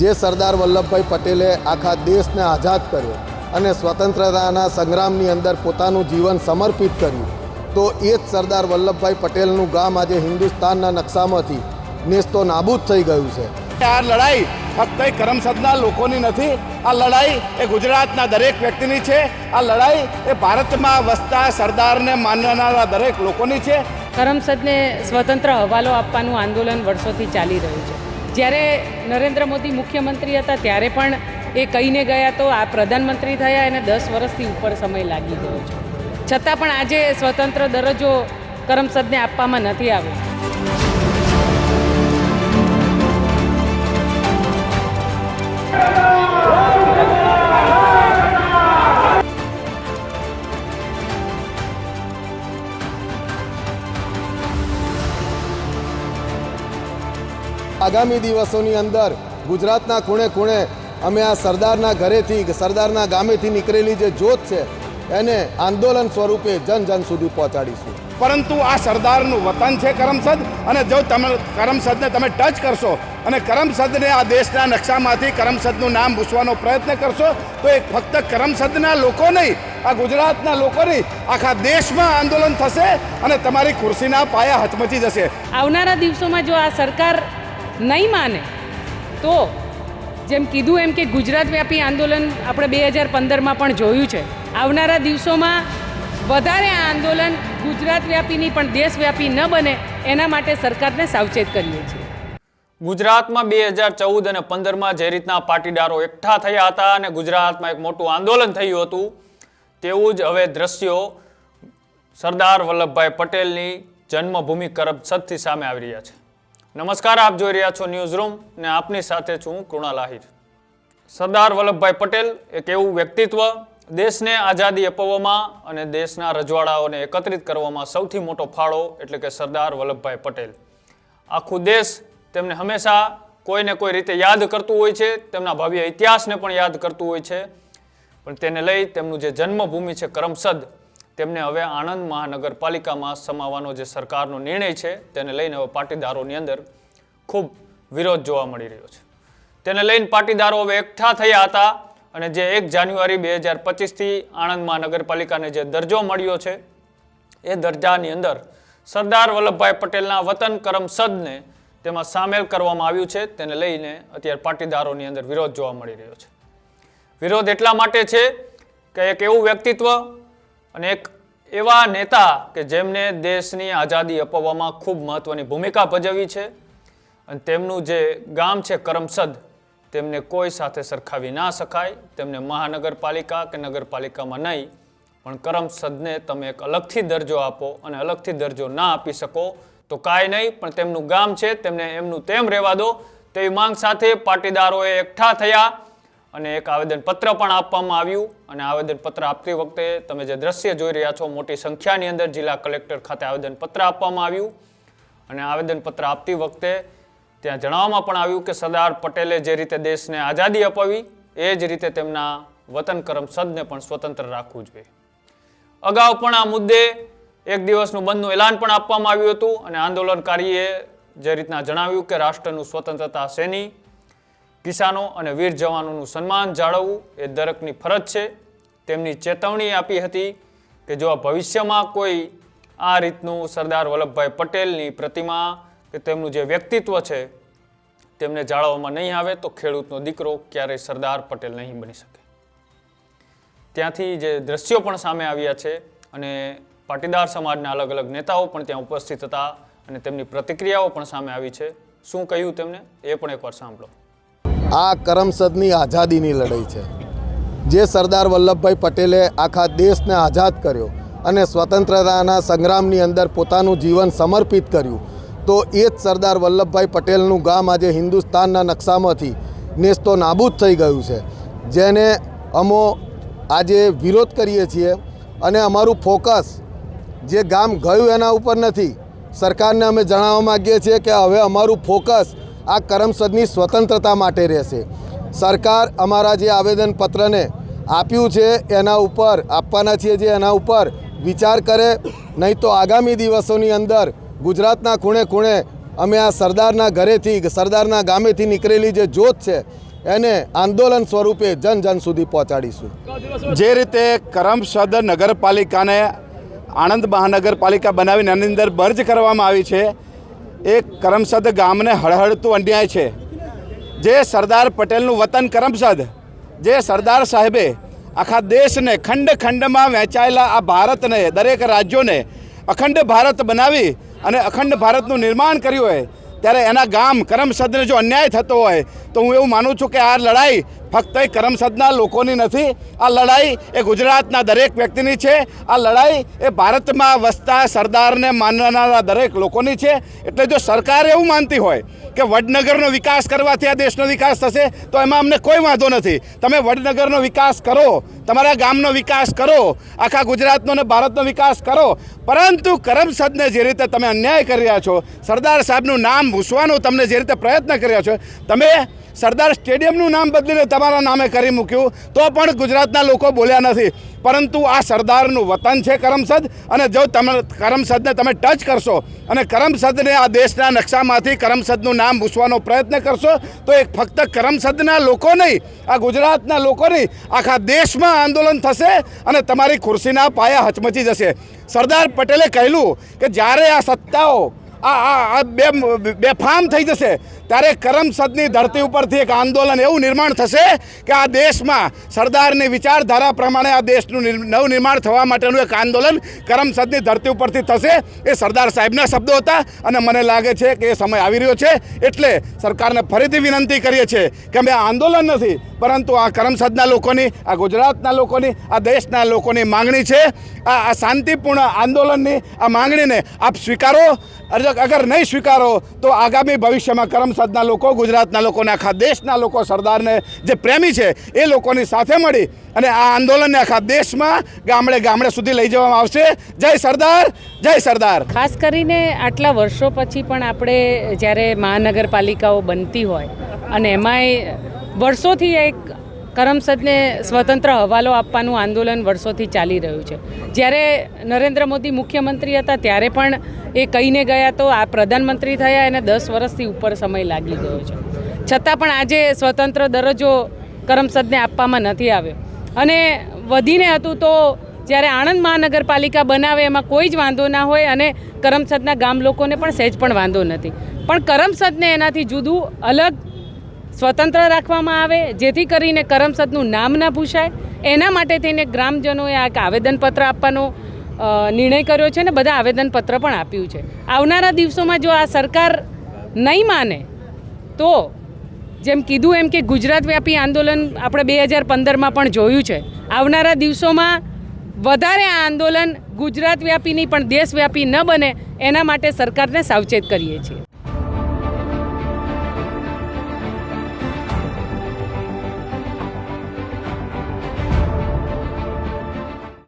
જે સરદાર વલ્લભભાઈ પટેલે આખા દેશને આઝાદ કર્યો અને સ્વતંત્રતાના સંગ્રામની અંદર પોતાનું જીવન સમર્પિત કર્યું તો એ જ સરદાર વલ્લભભાઈ પટેલનું ગામ આજે હિન્દુસ્તાનના નકશામાંથી નેસ્તો નાબૂદ થઈ ગયું છે. આ લડાઈ ફક્ત એ કરમસદના લોકોની નથી આ લડાઈ એ ગુજરાતના દરેક વ્યક્તિની છે આ લડાઈ એ ભારતમાં વસતા સરદારને માનનારા દરેક લોકોની છે. કરમસદને સ્વતંત્ર હવાલો આપવાનું આંદોલન વર્ષોથી ચાલી રહ્યું છે. જ્યારે નરેન્દ્ર મોદી મુખ્યમંત્રી હતા ત્યારે પણ એ કહીને ગયા તો આ પ્રધાનમંત્રી થયા, એને દસ વર્ષથી ઉપર સમય લાગી ગયો છે. છતાં પણ આજે સ્વતંત્ર દરજ્જો કરમસદને આપવામાં નથી આવ્યો. આગામી દિવસોની અંદર ગુજરાતના ખૂણે ખૂણે અમે આ સરદારના ઘરેથી સરદારના ગામેથી નીકળેલી જે જ્યોત છે એને આંદોલન સ્વરૂપે જન જન સુધી પહોંચાડીશું. પરંતુ આ સરદારનું વતન છે કરમસદ અને જો તમે કરમસદને તમે ટચ કરશો અને કરમસદને આ દેશના નકશામાંથી કરમસદનું નામ ભૂસવાનો પ્રયત્ન કરશો તો એ ફક્ત કરમસદના લોકો નહીં આ ગુજરાતના લોકો નહીં આખા દેશમાં આંદોલન થશે અને તમારી ખુરશીના પાયા હચમચી જશે. આવનારા દિવસોમાં જો આ સરકાર નહીં માને, તો જેમ કીધું એમ કે ગુજરાત વ્યાપી આંદોલન આપણે બે હજાર પંદરમાં પણ જોયું છે. આવનારા દિવસોમાં વધારે આ આંદોલન ગુજરાત વ્યાપીની પણ દેશવ્યાપી ન બને, એના માટે સરકારને સાવચેત કરીએ છીએ. ગુજરાતમાં બે હજાર ચૌદ અને પંદરમાં જે રીતના પાટીદારો એકઠા થયા હતા અને ગુજરાતમાં એક મોટું આંદોલન થયું હતું, તેવું જ હવે દ્રશ્યો સરદાર વલ્લભભાઈ પટેલની જન્મભૂમિ કરમસદથી સામે આવી રહ્યા છે. નમસ્કાર, આપ જોઈ રહ્યા છો ન્યૂઝ રૂમ ને આપની સાથે છું કૃણાલ આહિર. સરદાર વલ્લભભાઈ પટેલ એક એવું વ્યક્તિત્વ દેશને આઝાદી અપાવવામાં અને દેશના રજવાડાઓને એકત્રિત કરવામાં સૌથી મોટો ફાળો એટલે કે સરદાર વલ્લભભાઈ પટેલ. આખું દેશ તેમને હંમેશા કોઈને કોઈ રીતે યાદ કરતું હોય છે, તેમના ભવ્ય ઇતિહાસને પણ યાદ કરતું હોય છે. પણ તેને લઈ તેમનું જે જન્મભૂમિ છે, કરમસદ તેમને હવે આણંદ મહાનગરપાલિકામાં સમાવવાનો જે સરકારનો નિર્ણય છે, તેને લઈને હવે પાટીદારોની અંદર ખૂબ વિરોધ જોવા મળી રહ્યો છે. તેને લઈને પાટીદારો હવે એકઠા થયા હતા અને જે એક જાન્યુઆરી બે હજાર પચીસથી આણંદ મહાનગરપાલિકાને જે દરજ્જો મળ્યો છે, એ દરજ્જાની અંદર સરદાર વલ્લભભાઈ પટેલના વતન કરમસદને તેમાં સામેલ કરવામાં આવ્યું છે, તેને લઈને અત્યારે પાટીદારોની અંદર વિરોધ જોવા મળી રહ્યો છે. વિરોધ એટલા માટે છે કે એક એવું વ્યક્તિત્વ અને એક એવા નેતા કે જેમને દેશની આઝાદી અપાવવામાં ખૂબ મહત્વની ભૂમિકા ભજવી છે અને તેમનું જે ગામ છે કરમસદ, તેમને કોઈ સાથે સરખાવી ના શકાય. તેમને મહાનગરપાલિકા કે નગરપાલિકામાં નહીં, પણ કરમસદને તમે એક અલગથી દરજ્જો આપો અને અલગથી દરજ્જો ના આપી શકો. તો કાંઈ નહીં, પણ તેમનું ગામ છે, તેમને એમનું તેમ રહેવા દો. તેવી માંગ સાથે પાટીદારોએ એકઠા થયા. અને એક આવેદનપત્ર પણ આપવામાં આવ્યું. અને આવેદનપત્ર આપતી વખતે તમે જે દ્રશ્ય જોઈ રહ્યા છો, મોટી સંખ્યાની અંદર જિલ્લા કલેક્ટર ખાતે આવેદનપત્ર આપવામાં આવ્યું. અને આવેદનપત્ર આપતી વખતે ત્યાં જણાવવામાં પણ આવ્યું કે સરદાર પટેલે જે રીતે દેશને આઝાદી અપાવી, એ જ રીતે તેમના વતન કરમસદને પણ સ્વતંત્ર રાખવું જોઈએ. અગાઉ પણ આ મુદ્દે એક દિવસનું બંધનું એલાન પણ આપવામાં આવ્યું હતું. અને આંદોલનકારીએ જે રીતના જણાવ્યું કે રાષ્ટ્રનું સ્વતંત્રતા સેની કિસાનો અને વીર જવાનોનું સન્માન જાળવવું એ દરેકની ફરજ છે. તેમની ચેતવણી આપી હતી કે જો ભવિષ્યમાં કોઈ આ રીતનું સરદાર વલ્લભભાઈ પટેલની પ્રતિમા કે તેમનું જે વ્યક્તિત્વ છે તેમને જાળવવામાં નહીં આવે તો ખેડૂતનો દીકરો ક્યારેય સરદાર પટેલ નહીં બની શકે. ત્યાંથી જે દ્રશ્યો પણ સામે આવ્યા છે અને પાટીદાર સમાજના અલગ અલગ નેતાઓ પણ ત્યાં ઉપસ્થિત હતા અને તેમની પ્રતિક્રિયાઓ પણ સામે આવી છે. શું કહ્યું તેમને? એ પણ એકવાર સાંભળો. આ કરમસદની આઝાદીની લડાઈ છે. જે સરદાર વલ્લભભાઈ પટેલે આખા દેશને આઝાદ કર્યો અને સ્વતંત્રતાના સંગ્રામની અંદર પોતાનું જીવન સમર્પિત કર્યું, તો એ જ સરદાર વલ્લભભાઈ પટેલનું ગામ આજે હિન્દુસ્તાનના નકશામાંથી નેસ્તો નાબૂદ થઈ ગયું છે. જેને અમો આજે વિરોધ કરીએ છીએ અને અમારું ફોકસ જે ગામ ગયું એના ઉપર નથી. સરકારને અમે જણાવવા માગીએ છીએ કે હવે અમારું ફોકસ આ કરમસદની સ્વતંત્રતા માટે રહેશે. સરકાર અમારા જે આવેદનપત્રને આપ્યું છે, એના ઉપર, આપવાના છીએ જે એના ઉપર વિચાર કરે, નહીં તો આગામી દિવસોની અંદર ગુજરાતના ખૂણે ખૂણે અમે આ સરદારના ઘરેથી, સરદારના ગામેથી નીકળેલી જે જોત છે, એને આંદોલન સ્વરૂપે જન જન સુધી પહોંચાડીશું. જે રીતે કરમસદ નગરપાલિકાને આણંદ મહાનગરપાલિકા બનાવીને એની અંદર મર્જ કરવામાં આવી છે એ કરમસદ ગામને હળહળતું અન્યાય છે. જે સરદાર પટેલનું વતન કરમસદ, જે સરદાર સાહેબે આખા દેશને ખંડ ખંડમાં વહેંચાયેલા આ ભારતને, દરેક રાજ્યોને અખંડ ભારત બનાવી અને અખંડ ભારતનું નિર્માણ કર્યું હોય ત્યારે એના ગામ કરમસદને જો અન્યાય થતો હોય, તો હું એવું માનું છું કે આ લડાઈ ફક્ત એ કરમસદના લોકોની નથી, આ લડાઈ એ ગુજરાતના દરેક વ્યક્તિની છે, આ લડાઈ એ ભારતમાં વસતા સરદારને માનનારા દરેક લોકોની છે. એટલે જો સરકાર એવું માનતી હોય કે વડનગરનો વિકાસ કરવાથી આ દેશનો વિકાસ થશે, તો એમાં અમને કોઈ વાંધો નથી. તમે વડનગરનો વિકાસ કરો તમારા ગામનો વિકાસ કરો, આખા ગુજરાતનો ને ભારતનો વિકાસ કરો. પરંતુ કરમસદને જે રીતે તમે અન્યાય કરી રહ્યા છો, સરદાર સાહેબનું નામ ભૂસવાનો તમને જે રીતે પ્રયત્ન કરી રહ્યા છો, તમે સરદાર સ્ટેડિયમનું નામ બદલીને તમારા નામે કરી મૂક્યું. તો પણ ગુજરાતના લોકો બોલ્યા નથી. પરંતુ આ સરદારનું વતન છે કરમસદ અને જો તમે કરમસદને તમે ટચ કરશો અને કરમસદને આ દેશના નકશામાંથી કરમસદનું નામ ભૂસવાનો પ્રયત્ન કરશો, તો એક ફક્ત કરમસદના લોકો નહીં, આ ગુજરાતના લોકો નહીં આખા દેશમાં આંદોલન થશે અને તમારી ખુરશીના પાયા હચમચી જશે. સરદાર પટેલે કહેલું કે જ્યારે આ સત્તાઓ, આ આ બે બેફામ થઈ જશે ત્યારે કરમસદની ધરતી ઉપરથી એક આંદોલન એવું નિર્માણ થશે કે આ દેશમાં સરદારની વિચારધારા પ્રમાણે આ દેશનું નવનિર્માણ થવા માટેનું એક આંદોલન કરમસદની ધરતી ઉપરથી થશે. એ સરદાર સાહેબના શબ્દો હતા અને મને લાગે છે કે એ સમય આવી રહ્યો છે. એટલે સરકારને ફરીથી વિનંતી કરીએ છીએ કે અમે આ આંદોલન નથી, પરંતુ આ કરમસદના લોકોની, આ ગુજરાતના લોકોની, આ દેશના લોકોની માંગણી છે. આ આ શાંતિપૂર્ણ આંદોલનની આ માંગણીને આપ સ્વીકારો. અગર નહીં સ્વીકારો તો આગામી ભવિષ્યમાં કરમસદના લોકો, ગુજરાતના લોકોને આખા દેશના લોકો, સરદારને જે પ્રેમી છે, એ લોકોની સાથે મળી અને આ આંદોલનને આખા દેશમાં ગામડે ગામડે સુધી લઈ જવામાં આવશે. જય સરદાર જય સરદાર. ખાસ કરીને આટલા વર્ષો પછી પણ આપણે જ્યારે મહાનગરપાલિકાઓ બનતી હોય અને એમાંય વર્ષોથી એક કરમસદને સ્વતંત્ર હવાલો આપવાનું આંદોલન વર્ષોથી ચાલી રહ્યું છે. જ્યારે નરેન્દ્ર મોદી મુખ્યમંત્રી હતા, ત્યારે પણ એ કહીને ગયા તો આ પ્રધાનમંત્રી થયા, એને દસ વર્ષથી ઉપર સમય લાગી ગયો છે. છતાં પણ આજે સ્વતંત્ર દરજ્જો કરમસદને આપવામાં નથી આવ્યો. અને વધીને હતું તો જ્યારે આણંદ મહાનગરપાલિકા બનાવે, એમાં કોઈ જ વાંધો ના હોય અને કરમસદના ગામ લોકોને પણ સહેજ પણ વાંધો નથી. પણ કરમસદને એનાથી જુદું અલગ સ્વતંત્ર રાખવામાં આવે, જેથી કરીને કરમસદનું નામ ના પૂછાય એના માટે થઈને ગ્રામજનોએ આ એક આવેદનપત્ર આપવાનો નિર્ણય કર્યો છે ને બધા આવેદનપત્ર પણ આપ્યું છે. આવનારા દિવસોમાં જો આ સરકાર નહીં માને, તો જેમ કીધું એમ કે ગુજરાત વ્યાપી આંદોલન આપણે બે હજાર પંદરમાં પણ જોયું છે. આવનારા દિવસોમાં વધારે આ આંદોલન ગુજરાત વ્યાપી નહીં પણ દેશવ્યાપી ન બને, એના માટે સરકારને સાવચેત કરીએ છીએ.